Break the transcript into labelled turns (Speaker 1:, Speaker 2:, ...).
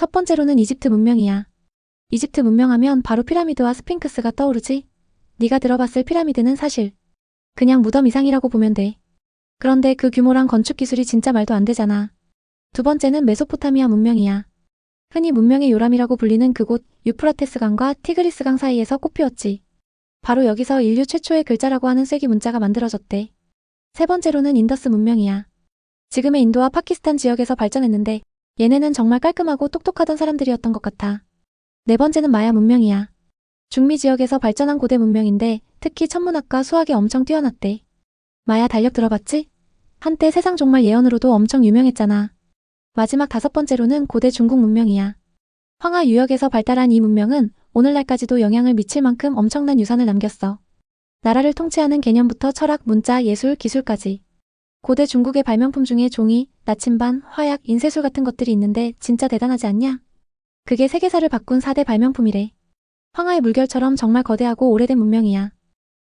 Speaker 1: 첫 번째로는 이집트 문명이야. 이집트 문명하면 바로 피라미드와 스핑크스가 떠오르지? 네가 들어봤을 피라미드는 사실 그냥 무덤 이상이라고 보면 돼. 그런데 그 규모랑 건축 기술이 진짜 말도 안 되잖아. 두 번째는 메소포타미아 문명이야. 흔히 문명의 요람이라고 불리는 그곳 유프라테스 강과 티그리스 강 사이에서 꽃피웠지. 바로 여기서 인류 최초의 글자라고 하는 쐐기 문자가 만들어졌대. 세 번째로는 인더스 문명이야. 지금의 인도와 파키스탄 지역에서 발전했는데 얘네는 정말 깔끔하고 똑똑하던 사람들이었던 것 같아. 네 번째는 마야 문명이야. 중미 지역에서 발전한 고대 문명인데 특히 천문학과 수학에 엄청 뛰어났대. 마야 달력 들어봤지? 한때 세상 종말 예언으로도 엄청 유명했잖아. 마지막 다섯 번째로는 고대 중국 문명이야. 황하 유역에서 발달한 이 문명은 오늘날까지도 영향을 미칠 만큼 엄청난 유산을 남겼어. 나라를 통치하는 개념부터 철학, 문자, 예술, 기술까지. 고대 중국의 발명품 중에 종이, 나침반, 화약, 인쇄술 같은 것들이 있는데 진짜 대단하지 않냐? 그게 세계사를 바꾼 4대 발명품이래. 황하의 물결처럼 정말 거대하고 오래된 문명이야.